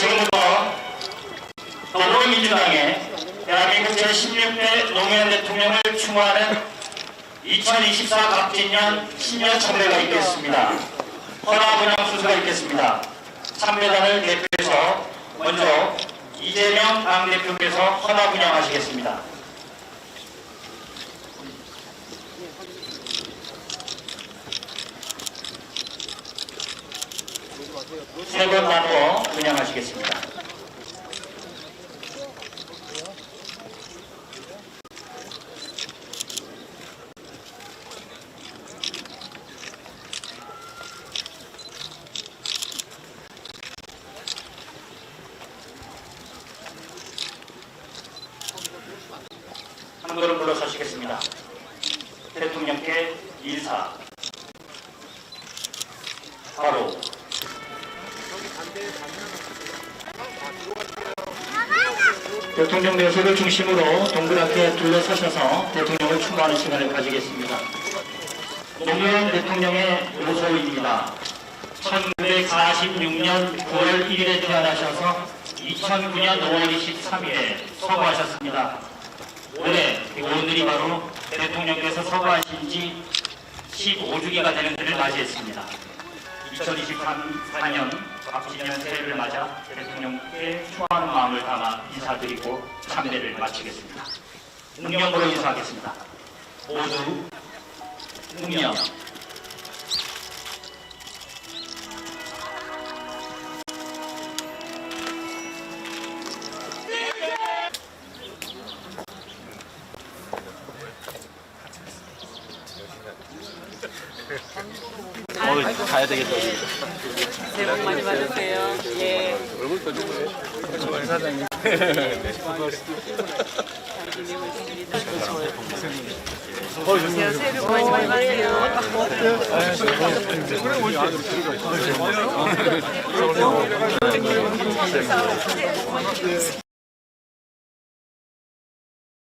지금부터 더불어민주당의 대한민국 제16대 노무현 대통령을 추모하는 2024 갑진년 신년 참배가 있겠습니다. 헌화분양 수수가 있겠습니다. 참배단을 대표해서 먼저 이재명 당대표께서 헌화분양하시겠습니다. 세 번 나누어 물러서시겠습니다. 대통령께 인사. 바로 대통령 내석을 중심으로 동그랗게 둘러서셔서 대통령을 추모하는 시간을 가지겠습니다. 노무현 대통령의 요소입니다. 1946년 9월 1일에 태어나셔서 2009년 5월 23일에 서거하셨습니다. 올해 오늘이 바로 대통령께서 서거하신 지 15주기가 되는 해를 맞이했습니다. 2023년 갑진년 새해를 맞아 대통령께 추하는 마음을 담아 인사드리고 참배를 마치겠습니다. 응명으로 인사하겠습니다. 모두 응명. 어, 가야 되겠다. 새해 복 많이 받으세요. 예. 얼굴 떠주고 사장님. 안녕하세요. 새해 복 많이 받으세요.